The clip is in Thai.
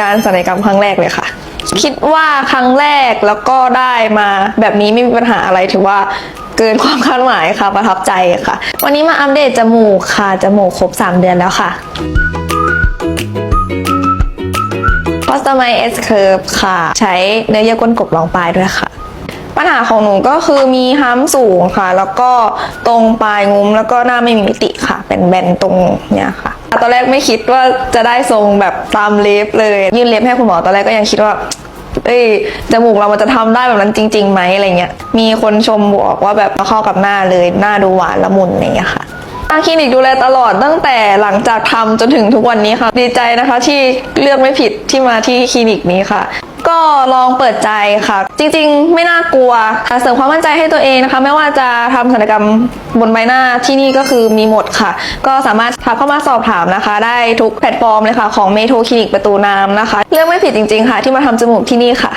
การศัลยกรรมครั้งแรกเลยค่ะ คิดว่าครั้งแรกแล้วก็ได้มาแบบนี้ไม่มีปัญหาอะไรถือว่าเกินความคาดหมายค่ะประทับใจค่ะ วันนี้มาอัปเดตจมูกค่ะจมูกครบ 3 เดือนแล้วค่ะ c o s t o m i z e S Curve ค่ะ ใช้เนื้อเยื่อก้นกบรองปลายด้วยค่ะ ปัญหาของหนูก็คือมีฮัมสูงค่ะ แล้วก็ตรงปลายงุ้มแล้วก็หน้าไม่มีมิติค่ะ เป็นแบนตรงเนี่ยค่ะ ตอนแรกไม่คิดว่าจะได้ทรงแบบตามเล็บเลย ยื่นเล็บให้คุณหมอตอนแรกก็ยังคิดว่าเอ้ยจมูกเรามันจะทำได้แบบนั้นจริงๆไหมอะไรเงี้ย มีคนชมบอกว่าแบบเข้ากับหน้าเลยหน้าดูหวานละมุนอะไรเงี้ยค่ะทางคลินิกดูแลตลอดตั้งแต่หลังจากทำจนถึงทุกวันนี้ค่ะ ดีใจนะคะที่เลือกไม่ผิดที่มาที่คลินิกนี้ค่ะ ก็ลองเปิดใจค่ะ จริง ๆ ไม่น่ากลัวค่ะเสริมความมั่นใจให้ตัวเองนะคะ ไม่ว่าจะทำศัลยกรรมบนใบหน้าที่นี่ก็คือมีหมดค่ะ ก็สามารถทักเข้ามาสอบถามนะคะ ได้ทุกแพลตฟอร์มเลยค่ะของเมโทรคลินิกประตูน้ำนะคะ เลือกไม่ผิดจริง ๆ ค่ะ ที่มาทำจมูกที่นี่ค่ะ